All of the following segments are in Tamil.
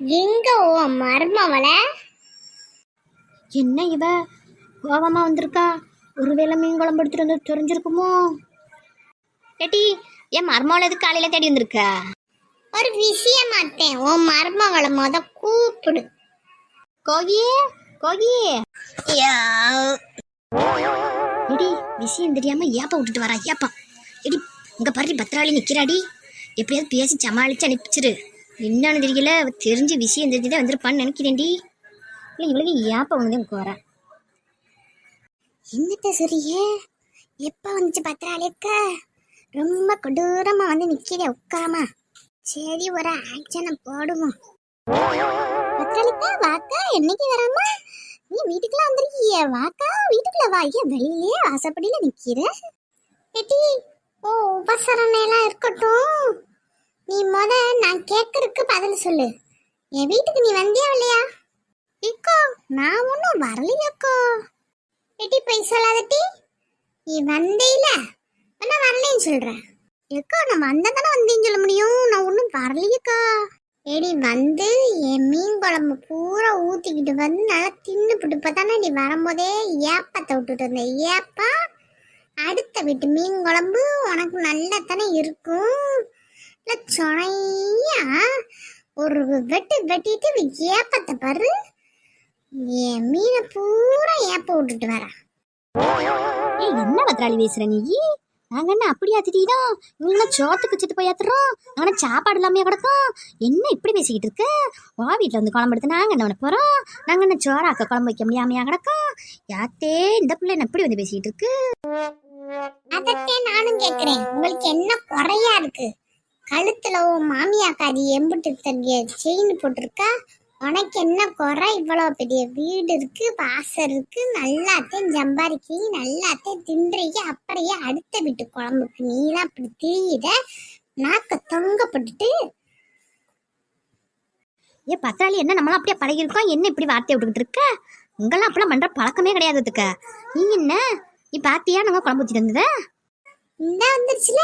எங்க ஓ மர்மவள? என்ன இவ? கோவமா வந்திருக்கா? ஒருவேளை மீன் குழம்பு எடுத்துட்டு வந்து தெரிஞ்சிருக்குமோ? ஏட்டி என் மர்மாவில் எதுக்கு காலையில தேடி வந்திருக்க? ஒரு விஷயம் மாட்டேன். ஓ மர்மவள முத கூப்பிடு. கோகி கோகி. எடி விஷயம் தெரியாம ஏப்பா விட்டுட்டு வரா? ஏப்பா. எடி இங்க பாரு பத்திராளி நிக்கிறாடி. எப்படியாவது பேசி சமாளிச்சு அனுப்பிச்சிரு. என்னன்னு தெரியல. தெரிஞ்ச விஷயம் தெரிஞ்சுதான் வந்திருப்பான்னு நினைக்கிறேன்டி. இல்லை இவளுக்கு ஏப்ப வந்து எனக்கு வரா என்னத்த சரியே எப்ப வந்துச்சு பத்திராளிக்க ரொம்ப கொடூரமா வந்து நிக்கிறே உட்காரமா. சரி ஒரு ஆக்ஷனை போடுவோம். பத்திராளிக்கா வாக்கா என்னைக்கு வராமா? நீ வீட்டுக்குலாம் வந்திருக்கிய. வாக்கா வீட்டுக்குள்ள வா. ஐயா வெளியே வாசப்படியில நிக்கிற. எட்டி ஓ உபசரணை எல்லாம் இருக்கட்டும். நீ முத நான் கேட்கறதுக்கு பதில் சொல்லு. என் வீட்டுக்கு நீ வந்தியா இல்லையா? இக்கோ நான் ஒன்றும் வரலையாக்கோ எட்டி போய் சொல்லாதட்டி நீ வந்தேல நான் வரலைன்னு சொல்கிறேன் ஏக்கா நான் வந்ததானே வந்தேன்னு சொல்ல முடியும். நான் ஒன்றும் வரலையக்கா ஏடி வந்து என் மீன் குழம்பு பூரா ஊற்றிக்கிட்டு வந்து நல்லா தின்னுபிட்டு பார்த்தானே தானே நீ வரும்போதே ஏப்பத்தை விட்டுட்டு வந்தேன் ஏப்பா அடுத்த வீட்டு மீன் குழம்பு உனக்கு நல்லா தானே இருக்கும். சொனையா? ஒரு வெட்டு வெட்டிட்டு ஏப்பத்தை பாரு. என் மீனை பூரா ஏப்ப விட்டுட்டு வரேன் ஏய் என்ன பத்திராளி பேசுற நீ? நாங்க என்ன அப்படியா திடீரும் இவங்க சோத்துக்கு வச்சுட்டு போயாத்துறோம் நாங்க சாப்பாடு இல்லாமையா கிடக்கும்? என்ன இப்படி பேசிக்கிட்டு இருக்க? வா வீட்டில் வந்து குழம்பு எடுத்து நாங்க என்ன போறோம்? நாங்க என்ன சோறாக்க குழம்பு வைக்க முடியாமையா கிடக்கும்? யாத்தே இந்த பிள்ளை என்ன இப்படி வந்து பேசிக்கிட்டு இருக்கு? அதத்தே நானும் கேக்குறேன். உங்களுக்கு என்ன குறையா இருக்கு? கழுத்துல உன் மாமியாக்காரி எம்புட்டு தங்கிய செயின் போட்டிருக்கா? உனக்கு என்ன குறை? இவ்வளவு பெரிய வீடு இருக்கு வாசல் இருக்கு நல்லாத்தையும் சம்பாதிக்கிறீங்க நல்லாத்தையும் தின்றீங்க அப்படியே அடுத்த வீட்டு குழம்புக்கு நீலாம் அப்படி திரியிட நாக்க தொங்கப்பட்டுட்டு. ஏ பத்திராளி என்ன நம்மளாம் அப்படியே பழகிருக்கோம் என்ன இப்படி வார்த்தை விட்டுக்கிட்டு இருக்க? உங்கெல்லாம் அப்படிலாம் பண்ற பழக்கமே கிடையாது அதுக்க. நீ என்ன? நீ பாத்தியா? நாங்க குழம்பு வச்சுட்டு இருந்தத? இந்த வந்துருச்சுல.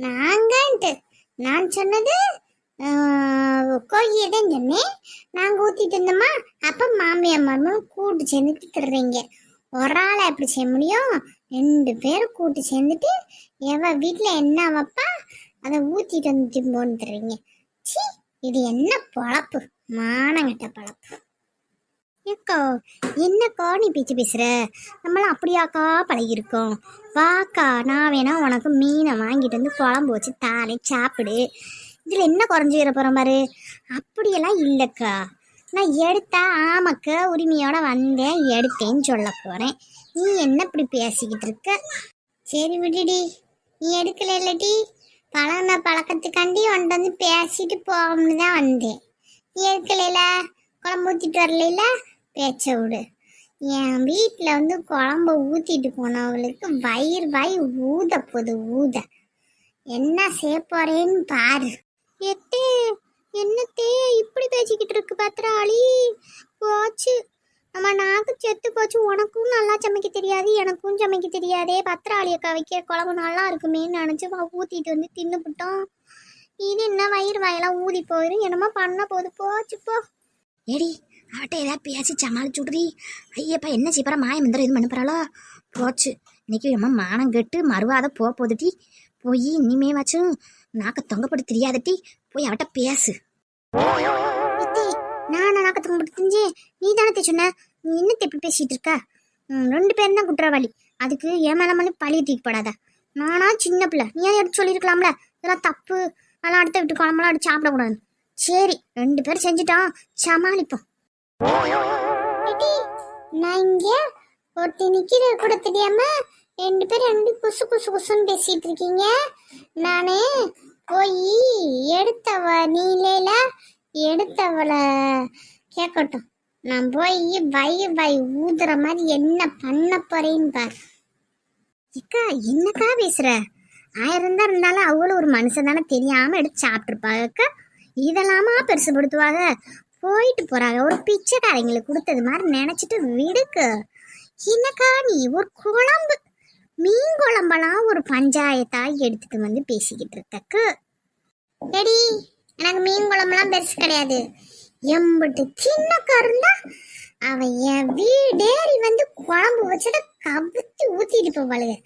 நாங்கன்ட்டு நான் சொன்னது கோழியை தான் சொன்னேன். நாங்கள் ஊற்றிட்டு இருந்தோமா அப்போ மாமியார் மருமகளும் கூட்டு சேர்ந்து திடுறீங்க ஒரு ஆளை எப்படி செய்ய முடியும்? ரெண்டு பேரும் கூட்டு சேர்ந்துட்டு எவ வீட்டில் என்ன வைப்பா அதை ஊற்றிட்டு வந்துட்டு தர்றீங்க சி இது என்ன பொழப்பு? மானங்கட்ட பொழப்பு. ஏக்கோ என்னக்கா நீ பேச்சு பேசுகிற நம்மளாம் அப்படியாக்கா பழகிருக்கோம் வாக்கா நான் வேணா உனக்கு மீனை வாங்கிட்டு வந்து குழம்பு வச்சு தானே சாப்பிடு. இதில் என்ன குறைஞ்சிக்கிற போகிற மாதிரி அப்படியெல்லாம் இல்லைக்கா. நான் எடுத்தா ஆமாக்கா உரிமையோடு வந்தேன் எடுத்தேன்னு சொல்ல போகிறேன் நீ என்ன இப்படி பேசிக்கிட்டு இருக்க? சரி விடுடி. நீ எடுக்கல இல்லடி. பழகின பழக்கத்துக்காண்டி உன்ட்டு வந்து பேசிட்டு போகணும்னு தான் வந்தேன். நீ எடுக்கலைல? குழம்பு ஊற்றிட்டு வரலைல? பேச்ச விடு. என் வீட்டில் வந்து குழம்ப ஊற்றிட்டு போனவங்களுக்கு வயிறு வாய் ஊத போது ஊத. என்ன செய்ய போறேன்னு பாரு. எத்தே என்னத்தே இப்படி பேசிக்கிட்டு இருக்கு பத்திராளி போச்சு. நம்ம நாக்கு செத்து போச்சு. உனக்கும் நல்லா சமைக்க தெரியாது எனக்கும் சமைக்க தெரியாதே. பத்திராளி அக்கா வைக்க குழம்பு நல்லா இருக்குமேன்னு நினச்சி ஊற்றிட்டு வந்து தின்னுபிட்டோம். இது என்ன வயிறு வாயெல்லாம் ஊதி போயிடும் என்னமோ பண்ண போது. போச்சு போ. எடி அவட்ட ஏதாவது பேசி சமாளிச்சு ஐயப்பா என்ன செய்ய மாயம் மாய மந்திரம் எதுவும் பண்ண போச்சு. இன்னைக்கு அம்மா மானம் கெட்டு மறுவாத போக போதுட்டி போய் இனிமே வச்சும் நாக்க தொங்கப்பட்டு தெரியாதட்டி போய் அவட்ட பேசு. நான் நாக்க தொங்க தெரிஞ்சு? நீ தானே சொன்ன? நீ என்னத்தை எப்படி பேசிட்டு இருக்க? ரெண்டு பேரும் தான் குற்றவாளி. அதுக்கு ஏன் பழிய மணி போடாத. நானா சின்ன பிள்ளை. நீ ஏன் எடுத்து சொல்லியிருக்கலாம்ல? இதெல்லாம் தப்பு. அதெல்லாம் அடுத்த விட்டு குழம்புலாம் அடிச்சு சாப்பிடக்கூடாது சரி ரெண்டு பேரும் செஞ்சுட்டோம். சமாளிப்போம். நான் இங்க ஒருத்தி நிக்கிற கூட தெரியாம ரெண்டு பேரும் ரெண்டு குசு குசு குசுன்னு பேசிட்டு இருக்கீங்க. நானே போய் எடுத்தவ நீலேல எடுத்தவளை கேட்கட்டும் நான் போய் வய வை ஊதுற மாதிரி என்ன பண்ண போறேன்னு பாரு. இக்கா என்னக்கா பேசுற? ஆயிரம் தான் இருந்தாலும் அவளும் ஒரு மனுஷன் தானே தெரியாம எடுத்து சாப்பிட்டுருப்பாங்க அக்கா. இதெல்லாமா பெருசுபடுத்துவாங்க போயிட்டு போறாங்க ஒரு பிச்சைக்காரங்களுக்கு கொடுத்தது மாதிரி நினைச்சிட்டு விடுக்கு. என்னக்கா நீ? ஒரு குழம்பு. மீன் குழம்பெல்லாம் ஒரு பஞ்சாயத்தா எடுத்துட்டு வந்து பேசிக்கிட்டு இருக்கக்கு எடி எனக்கு மீன் குழம்புலாம் பெருசு கிடையாது. எம்பிட்டு சின்ன இருந்தா அவன் என் வீடேறி வந்து குழம்பு வச்சுட்டு கவுத்தி ஊற்றிட்டு போவாளுங்க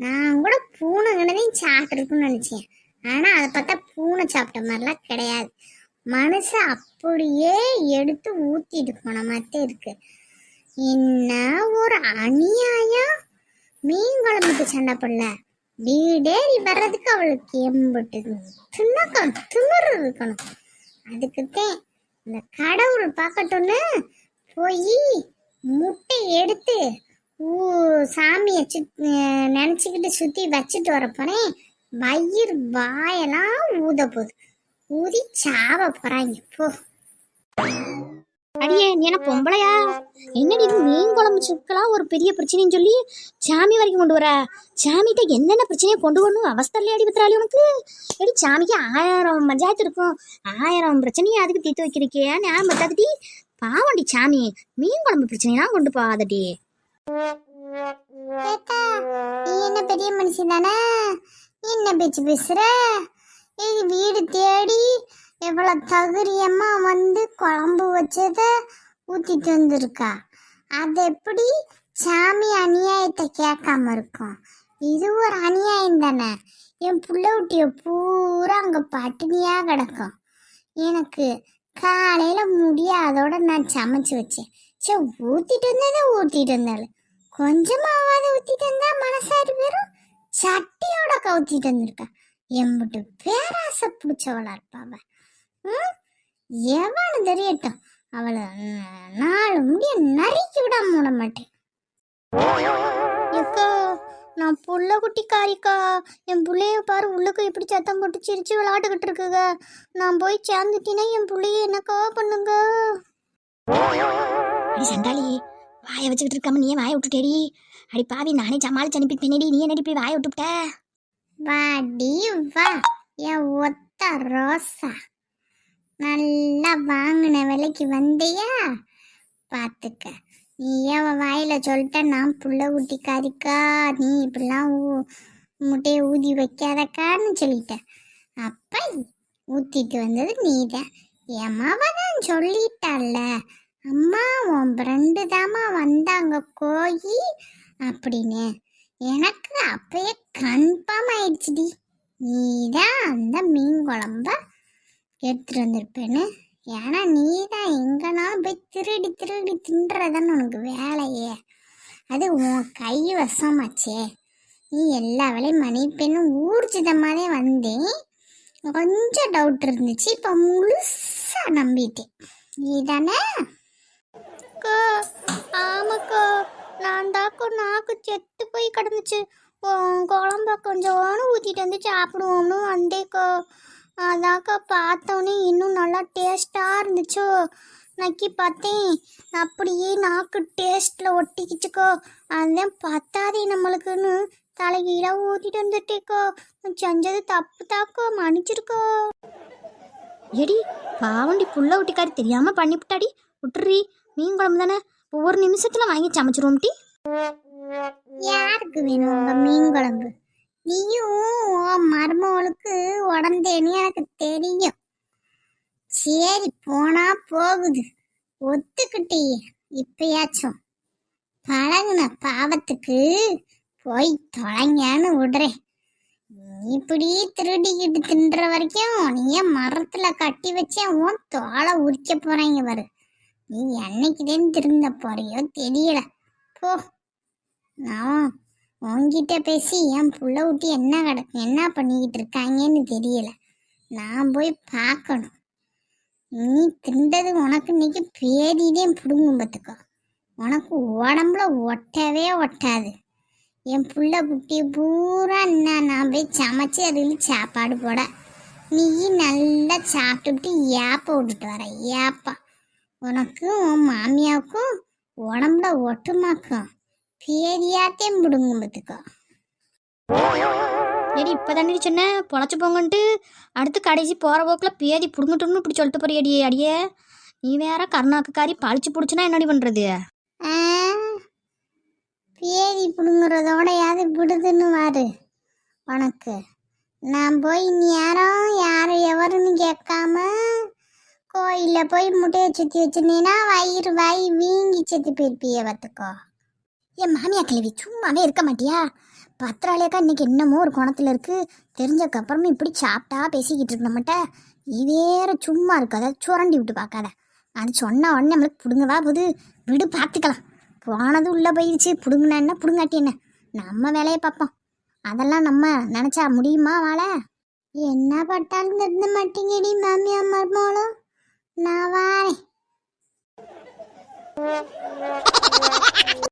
நான் கூட பூனைங்கிறதையும் சாப்பிட்ருக்குன்னு நினச்சேன். ஆனால் அதை பார்த்தா பூனை சாப்பிட்ட மாதிரிலாம் கிடையாது. மனசை அப்படியே எடுத்து ஊத்திட்டு போன மாதிரி இருக்கு. என்ன ஒரு அநியாயம் மீன் குழம்புக்கு சண்டை பண்ணல வீடேறி வர்றதுக்கு அவளுக்கு எம்பிட்டு தின்னக்கம் திமிரு இருக்கணும் அதுக்குத்தான் இந்த கடவுள் பார்க்கட்டும்னு போய் முட்டை எடுத்து ஊ சாமியை சு நினச்சிக்கிட்டு சுற்றி வச்சுட்டு வரப்போனேன் வயிறு வாயெல்லாம் ஊத போகுது. ஊதி சாவ போகிறாங்க போ. அடியே நீ என்ன பொம்பளையா? என்னடி மீன் குழம்பு சுக்கலாம் ஒரு பெரிய பிரச்சனைன்னு சொல்லி சாமி வரைக்கும் கொண்டு வர. சாமிகிட்ட என்னென்ன பிரச்சனையை கொண்டு வரணும் அவஸ்தல்ல அடி பத்திராளி உனக்கு? எடி சாமிக்கு ஆயிரம் பஞ்சாயத்து இருக்கும். ஆயிரம் பிரச்சனையை அதுக்கு தீர்த்து வைக்கிறக்கே ஞாபகம் பத்தாதடி? பாவண்டி சாமி மீன் குழம்பு பிரச்சனையெல்லாம் கொண்டு போகாதடி. நீ என்ன பெரிய மனுஷன் தானே? என்ன பேச்சு பேசுற? இது வீடு தேடி எவ்வளவு தகுரியமா வந்து குழம்பு வச்சத ஊத்திட்டு வந்திருக்கா. அது எப்படி? சாமி அநியாயத்தை கேட்காம இருக்கும். இது ஒரு அநியாயம் தானே? என் புள்ள குட்டிய பூரா அங்க பட்டினியா கிடக்கும். எனக்கு காலையில முடியாதோட நான் சமைச்சு வச்சேன். சே ஊத்திட்டு வந்ததை ஊத்திட்டு வந்தாலும் கொஞ்சமாவது ஊத்திட்டு வந்தா மனசாரி பேரும் சட்டியோட கவுத்திட்டு வந்திருக்கேன் எம்பிட்டு பேராசை பிடிச்சவளா இருப்பாவ ம்? எவனு தெரியட்டும். அவளை நாலு முடிய நறுக்கி விட மூட மாட்டேன். எக்கா நான் புள்ள குட்டிக்காரிக்கா என் புள்ளைய பாரு உள்ளுக்கு எப்படி சத்தம் போட்டு சிரிச்சு விளையாட்டுக்கிட்டு இருக்குங்க. நான் போய் சேர்ந்துட்டேன்னா என் புள்ளைய என்னக்கா பண்ணுங்க? அடி சண்டாளி வாயை வச்சுக்கிட்டு இருக்காம நீ வாயை விட்டுட்டேடி. அடி பாவி நானே சமாளிச்சு அனுப்பிட்டேனேடி. நீ என்னடி போய் வாயை விட்டுவிட்ட வாடி வா என் ஒத்த ரோசா நல்லா வாங்கின விலைக்கு வந்தியா பார்த்துக்க நீ ஏன் வாயில சொல்லிட்ட நான் புள்ள குட்டிக்காரிக்கா நீ இப்படிலாம் ஊ- முட்டையை ஊதி வைக்காதக்கான்னு சொல்லிட்டேன் அப்போ ஊற்றிட்டு வந்தது நீதான் எம்மாவ தான் சொல்லிட்டால அம்மா உன் ஃப்ரெண்டு தாம்மா வந்தாங்க கோயி அப்படின்னு எனக்கு அப்பயே கன்ஃபார்ம் ஆயிடுச்சுடி. நீதான் அந்த மீன் குழம்ப எடுத்துட்டு வந்திருப்பேன்னு. ஏன்னா நீ தான் எங்கனாலும் போய் திருடி திருடி தின்றதான்னு உனக்கு வேலையே. அது உன் கை வசமாச்சே. நீ எல்லா வேலையும் மன்னிப்பேன்னு ஊர்ஜிதமாகவே வந்தேன். கொஞ்சம் டவுட் இருந்துச்சு இப்போ முழுசாக நம்பிட்டேன். நீ தானே ஆமாக்கோ நான் தாக்கும் நாக்கு செத்து போய் கிடந்துச்சு. உன் குழம்ப கொஞ்சோன்னு ஊற்றிட்டு வந்து சாப்பிடுவோம்னு வந்தேக்கோ. அதாக்கா பார்த்தோன்னே இன்னும் நல்லா டேஸ்ட்டாக இருந்துச்சோ. நக்கி பார்த்தேன். அப்படியே நாக்கு டேஸ்ட்டில் ஒட்டிக்கிச்சுக்கோ. அதான் பத்தாதே நம்மளுக்குன்னு தலைகீழாக ஊற்றிட்டு வந்துட்டேக்கோ. செஞ்சது தப்பு தாக்கோ மன்னிச்சிருக்கோ. எடி பாவண்டி புள்ள ஊட்டிக்காரி தெரியாமல் பண்ணிவிட்டாடி விட்டுறி மீன் குழம்பு தானே? ஒரு நிமிஷத்துல வாங்கி சமைச்சிருவோம் டி. யாருக்கு வேணும் உங்க மீன் குழம்பு? நீயும் உன் மருமகளுக்கு உடந்தேன்னு எனக்கு தெரியும். சரி போனா போகுது. ஒத்துக்கிட்டே இப்பயாச்சும். பழகுன பாவத்துக்கு போய் தொலைங்கன்னு விடுறேன். இப்படி திருடிக்கிட்டு தின்ற வரைக்கும் நீ ஏன் மரத்துல கட்டி வச்சே உன் தோலை உரிக்க போறாங்க பாரு. நீ என்னைக்குதான் திருந்த போறியோ தெரியல. போ. நான் உன்கிட்ட பேசி என் புள்ள விட்டு என்ன கிடக்கு என்ன பண்ணிக்கிட்டு இருக்காங்கன்னு தெரியல. நான் போய் பார்க்கணும். நீ திண்டது உனக்கு இன்னைக்கு பேரிடே பிடுங்கும் பார்த்துக்கோ உனக்கு உடம்புல ஒட்டவே ஒட்டாது. என் புள்ள குட்டி பூரா என்ன நான் போய் சமைச்சு அதில் சாப்பாடு போட. நீ நல்லா சாப்பிட்டுட்டு ஏப்ப விட்டுட்டு வர ஏப்பா. உனக்கும் உன் மாமியாவுக்கும் உடம்புல ஒட்டுமாக்கும் பேதியாத்தையும் பிடுங்கும் பார்த்துக்கோ ஏடி இப்பதானே சொன்னேன் பொழைச்சு போங்கன்ட்டு அடுத்து கடைசி போற போக்குல பேதி புடுங்கட்டும்னு இப்படி சொல்லிட்டு போறியடி அடியே. நீ வேற கருணாக்குக்காரி பழிச்சு புடிச்சுனா என்னடி பண்றது? ஆ, பேதி பிடுங்குறதோடையாவது விடுதுன்னு வாரு உனக்கு. நான் போய் நேரம் யார் எவருன்னு கேட்காம கோயிலில் போய் முட்டையை சுத்தி வச்சிருந்தீங்கன்னா வயிறு வாய் வீங்கி செத்து போயிருப்பிய பார்த்துக்கோ. என் மாமியா கிழவி சும்மாவே இருக்க மாட்டியா? பத்திராளியக்கா இன்னைக்கு என்னமோ ஒரு குணத்துல இருக்கு. தெரிஞ்சக்கப்புறமா இப்படி சாப்பிட்டா பேசிக்கிட்டு இருக்க நம்மகிட்ட வேற சும்மா இருக்காத சுரண்டி விட்டு பார்க்காத. அது சொன்ன உடனே நம்மளுக்கு பிடுங்கவா போகுது. விடு பார்த்துக்கலாம். போனது உள்ள போயிடுச்சு பிடுங்கினா என்ன பிடுங்காட்டி என்ன? நம்ம வேலையை பார்ப்போம். அதெல்லாம் நம்ம நினச்சா முடியுமா வாழ? என்ன பட்டாலும் திருந்த மாட்டீங்கடி மாமியா மருமகளும். நான் வாரேன்